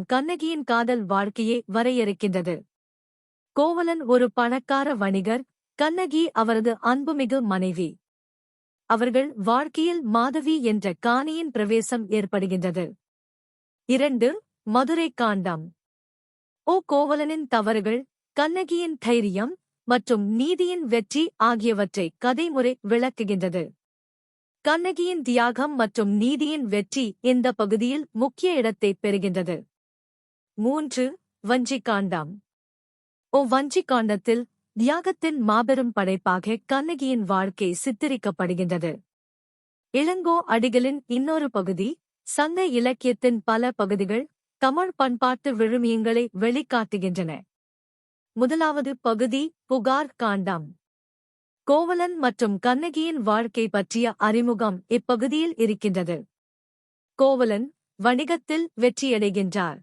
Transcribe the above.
கண்ணகியின் காதல் வாழ்க்கையை வரையறுக்கின்றது. கோவலன் ஒரு பணக்கார வணிகர் கண்ணகி அவரது அன்புமிகு மனைவி. அவர்கள் வாழ்க்கையில் மாதவி என்ற காணியின் பிரவேசம் ஏற்படுகின்றது. இரண்டு மதுரை காண்டம். ஓ கோவலனின் தவறுகள் கண்ணகியின் தைரியம் மற்றும் நீதியின் வெற்றி ஆகியவற்றை கதைமுறை விளக்குகின்றது. கண்ணகியின் தியாகம் மற்றும் நீதியின் வெற்றி இந்த பகுதியில் முக்கிய இடத்தை பெறுகின்றது? மூன்று வஞ்சிக்காண்டம் ஓ வஞ்சிக்காண்டத்தில் தியாகத்தின் மாபெரும் படைப்பாக கண்ணகியின் வாழ்க்கை சித்தரிக்கப்படுகின்றது. இளங்கோ அடிகளின் இன்னொரு பகுதி சங்க இலக்கியத்தின் பல பகுதிகள் தமிழ் பண்பாட்டு விழுமியங்களை வெளிக்காட்டுகின்றன. முதலாவது பகுதி புகார் காண்டம். கோவலன் மற்றும் கண்ணகியின் வாழ்க்கை பற்றிய அறிமுகம் இப்பகுதியில் இருக்கின்றது. கோவலன் வணிகத்தில் வெற்றியடைகின்றார்.